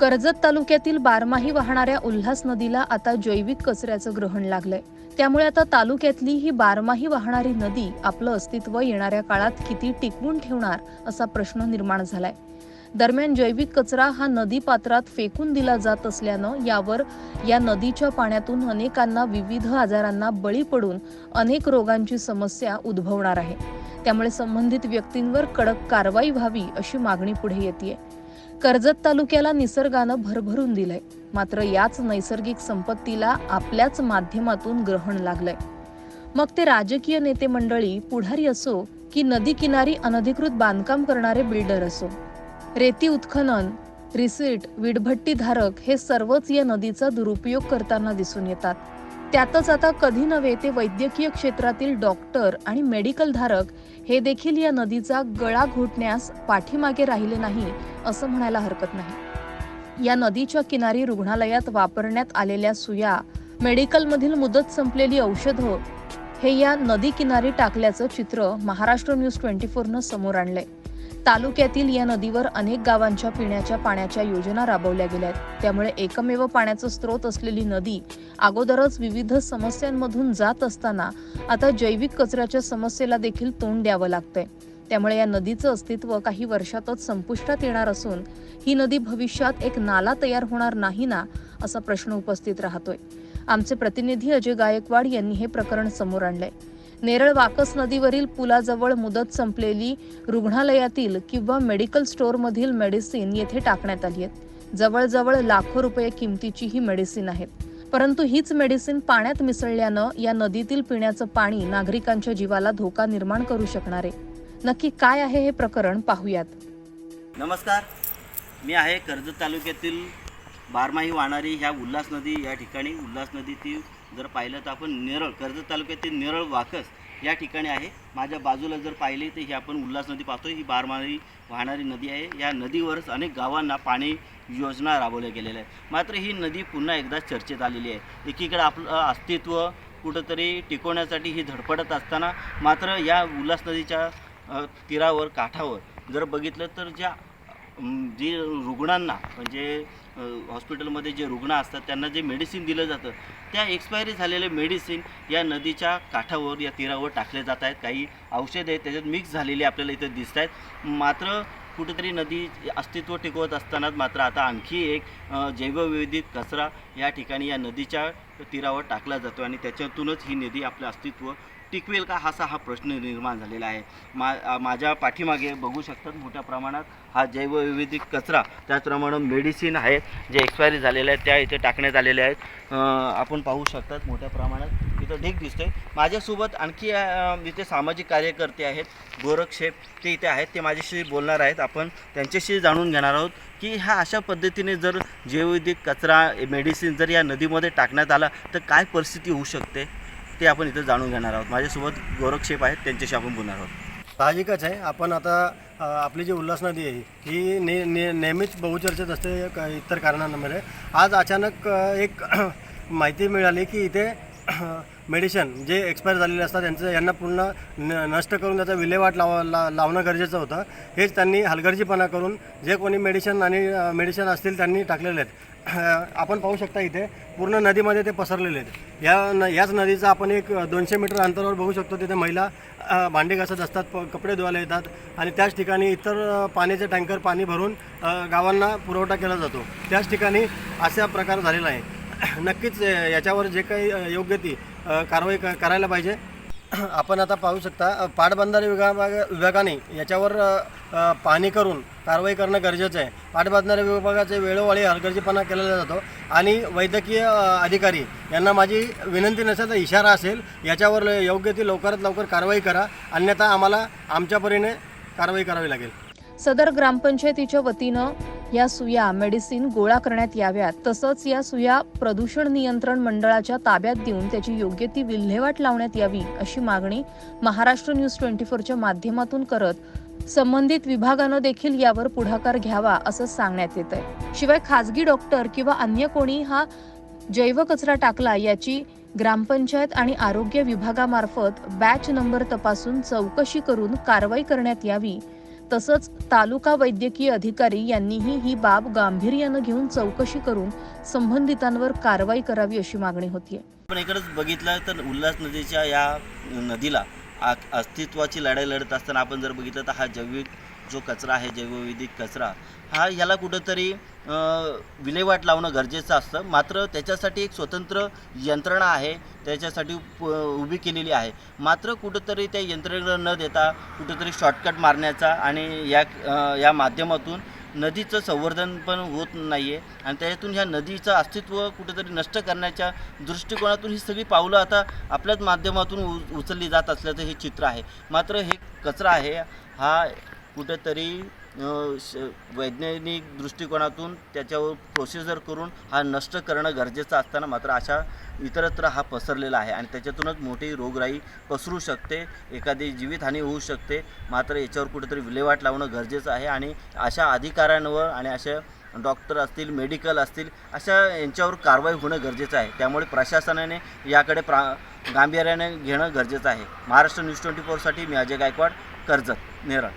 कर्जत तालुक्यातील बारमाही वाहणाऱ्या उल्हास नदीला आता जैविक कचऱ्याचं ग्रहण लागलंय. त्यामुळे आता तालुक्यातली ही बारमाही वाहणारी नदी आपलं अस्तित्व येणाऱ्या काळात किती टिकवून ठेवणार असा प्रश्न निर्माण झालाय. दरम्यान जैविक कचरा हा नदी पात्रात फेकून दिला जात असल्यानं यावर या नदीच्या पाण्यातून अनेकांना विविध आजारांना बळी पडून अनेक रोगांची समस्या उद्भवणार आहे. त्यामुळे संबंधित व्यक्तींवर कडक कारवाई व्हावी अशी मागणी पुढे येते कर्जत तालुक्याला निसर्गानं भरभरून दिलंय. मात्र याच नैसर्गिक संपत्तीला आपल्याच माध्यमातून ग्रहण लागलंय. मग ते राजकीय नेते मंडळी पुढारी असो की नदी किनारी अनधिकृत बांधकाम करणारे बिल्डर असो. रेती उत्खनन रिसीट विडभट्टीधारक हे सर्वच या नदीचा दुरुपयोग करताना दिसून येतात. त्यातच आता कधी नव्हे ते वैद्यकीय क्षेत्रातील डॉक्टर आणि मेडिकल धारक हे देखील या नदीचा गळा घोटण्यास पाठीमागे राहिले नाही असं म्हणायला हरकत नाही. या नदीच्या किनारी रुग्णालयात वापरण्यात आलेल्या सुया मेडिकलमधील मुदत संपलेली औषधं हे या नदी किनारी टाकल्याचं चित्र महाराष्ट्र न्यूज ट्वेंटी फोरनं समोर आणलंय. तालुक्यातील या नदीवर अनेक गावांच्या पिण्याच्या पाण्याच्या योजना राबवल्या गेल्या आहेत त्यामुळे एकमेव पाण्याचा स्रोत असलेली नदी अगोदरच विविध समस्यांमधून जात असताना आता जैविक कचऱ्याच्या समस्येला देखील तोंड द्यावं लागतंय. त्यामुळे या नदीचं अस्तित्व काही वर्षातच संपुष्टात येणार असून ही नदी भविष्यात एक नाला तयार होणार नाही ना असा प्रश्न उपस्थित राहतोय. आमचे प्रतिनिधी अजय गायकवाड यांनी हे प्रकरण समोर आणलंय नेरळ वाकस नदीवरील पुलाजवळ मुदत संपलेली रुग्णालयातील किंवा मेडिकल स्टोअरमधील मेडिसिन येथे टाकण्यात आली आहेत. जवळजवळ लाखो रुपये किमतीची ही मेडिसिन आहेत परंतु हीच मेडिसिन पाण्यात मिसळल्यानं या नदीतील पिण्याचं पाणी नागरिकांच्या जीवाला धोका निर्माण करू शकणार आहे. नक्की काय आहे हे प्रकरण पाहूयात. नमस्कार. मी आहे कर्जत तालुक्यातील बारमाही वाहणारी ह्या उल्हास नदी या ठिकाणी. उल्हास नदीतील जर पाहिलं तर आपण नेरळ कर्जत तालुक्यातील नेरळ वाकस या ठिकाणी आहे. माझ्या बाजूला जर पाहिली तर ही आपण उल्हास नदी पाहतो ही बारमाही वाहणारी नदी आहे. या नदीवरच अनेक गावांना पाणी योजना राबवल्या गेलेल्या आहेत. मात्र ही नदी पुन्हा एकदा चर्चेत आलेली आहे. एकीकडे आपलं अस्तित्व कुठंतरी टिकवण्यासाठी ही धडपडत असताना मात्र या उल्हास नदीच्या तीरावर काठावर जर बघितलं तर ज्या जे रुग्णांना म्हणजे हॉस्पिटलमध्ये जे रुग्ण असतात त्यांना जे मेडिसिन दिलं जातं त्या एक्सपायरी झालेले मेडिसिन या नदीच्या काठावर या तीरावर टाकले जात आहेत. काही औषध आहेत त्याच्यात मिक्स झालेली आपल्याला इथं दिसत आहेत. मात्र कुठेतरी नदी अस्तित्व टिकवत असतानाच मात्र आता आणखी एक जैवविविधित कचरा या ठिकाणी या नदीच्या तीरावर टाकला जातो आणि त्याच्यातूनच ही नदी आपलं अस्तित्व टिकवेल का? असा हा प्रश्न निर्माण झालेला आहे. मा माझ्या पाठीमागे बघू शकतात मोठ्या प्रमाणात हा जैवविविधिक कचरा. त्याचप्रमाणे मेडिसिन आहे जे एक्सपायरी झालेले आहेत त्या इथे टाकण्यात आलेल्या आहेत. आपण पाहू शकतात मोठ्या प्रमाणात. इथं ढीक दिसतोय. माझ्यासोबत आणखी इथे सामाजिक कार्यकर्ते आहेत. गोरक्षेप ते इथे आहेत. ते माझ्याशी बोलणार आहेत. आपण त्यांच्याशी जाणून घेणार आहोत की ह्या अशा पद्धतीने जर जैवविधिक कचरा मेडिसिन जर या नदीमध्ये टाकण्यात आला तर काय परिस्थिती होऊ शकते? ते आपण इथं जाणून घेणार आहोत. माझ्यासोबत गोरक्षेप आहेत त्यांच्याशी आपण बोलणार आहोत. साहजिकच आहे. आपण आता आपली जी उल्हास नदी आहे ही ने, ने नेहमीच बहुचर्चेत असते क- इतर कारणांमध्ये. आज अचानक एक माहिती मिळाली की इथे मेडिशन जे एक्सपायर झालेले असतात त्यांचं यांना पूर्ण न नष्ट करून त्याचा विल्हेवाट लाव ला लावणं गरजेचं होतं. हेच त्यांनी हलगर्जीपणा करून जे कोणी मेडिशन आणि मेडिशन असतील त्यांनी टाकलेले आहेत. आपण पाहू शकता इथे पूर्ण नदीमध्ये ते पसरलेले आहेत. या न याच नदीचा आपण एक दोनशे मीटर अंतरावर बघू शकतो तिथे महिला भांडे घासत असतात प कपडे धुवायला येतात आणि त्याच ठिकाणी इतर पाण्याचे टँकर पाणी भरून गावांना पुरवठा केला जातो. त्याच ठिकाणी असा प्रकार झालेला आहे. नक्कीच याच्यावर जे काही योग्य ती कारवाई क करायला पाहिजे. आपण आता पाहू शकता पाटबंधारे विभाग विभागाने याच्यावर पाहणी करून कारवाई करणं गरजेचं आहे. पाटबंधारे विभागाचे वेळोवेळी हलगर्जीपणा केलेला जातो आणि वैद्यकीय अधिकारी यांना माझी विनंती नसेल तर इशारा असेल याच्यावर योग्य ती लवकरात लवकर कारवाई करा. अन्यथा आम्हाला आमच्या परीने कारवाई करावी लागेल. सदर ग्रामपंचायतीच्या वतीनं या सुया मेडिसिन गोळा करण्यात याव्यात. तसंच या सुया प्रदूषण नियंत्रण मंडळाच्या ताब्यात देऊन त्याची योग्य ती विल्हेवाट लावण्यात यावी अशी मागणी महाराष्ट्र न्यूज ट्वेंटी फोरच्या माध्यमातून करत संबंधित विभागानं देखील यावर पुढाकार घ्यावा असं सांगण्यात येत आहे शिवाय खाजगी डॉक्टर किंवा अन्य कोणी हा जैव कचरा टाकला याची ग्रामपंचायत आणि आरोग्य विभागामार्फत बॅच नंबर तपासून चौकशी करून कारवाई करण्यात यावी तसंच तालुका वैद्यकीय अधिकारी यांनीही ही बाब गांभीर्यानं घेऊन चौकशी करून संबंधितांवर कारवाई करावी अशी मागणी होतीये. पण इकडंच बघितलं तर उल्हास नदीच्या या नदीला आ अस्तित्वाची लढाई लढत असताना आपण जर बघितलं तर हा जैविक जो कचरा आहे जैवविधिक कचरा हा याला कुठंतरी विल्हेवाट लावणं गरजेचं असतं. मात्र त्याच्यासाठी एक स्वतंत्र यंत्रणा आहे त्याच्यासाठी प- उभी केलेली आहे. मात्र कुठंतरी त्या यंत्रणेला न देता कुठंतरी शॉर्टकट मारण्याचा आणि या या माध्यमातून नदीचं संवर्धन पण होत नाही आहे आणि त्याच्यातून ह्या नदीचं अस्तित्व कुठेतरी नष्ट करण्याच्या दृष्टिकोनातून ही सगळी पावलं आता आपल्याच माध्यमातून उ उचलली जात असल्याचं हे चित्र आहे. मात्र हे कचरा आहे हा कुठेतरी श- वैज्ञानिक दृष्टिकोनातून त्याच्यावर प्रोसिजर करून हा नष्ट करणं गरजेचं असताना मात्र अशा इतरत्र हा पसरलेला आहे आणि त्याच्यातूनच मोठी रोगराई पसरू शकते एखादी जीवितहानी होऊ शकते. मात्र याच्यावर कुठेतरी विल्हेवाट लावणं गरजेचं आहे आणि अशा अधिकाऱ्यांवर आणि अशा डॉक्टर असतील मेडिकल असतील अशा यांच्यावर कारवाई होणं गरजेचं आहे. त्यामुळे प्रशासनाने याकडे प्रा गांभीर्याने घेणं गरजेचं आहे. महाराष्ट्र न्यूज ट्वेंटी फोरसाठी मी अजय गायकवाड कर्जत नेरळ.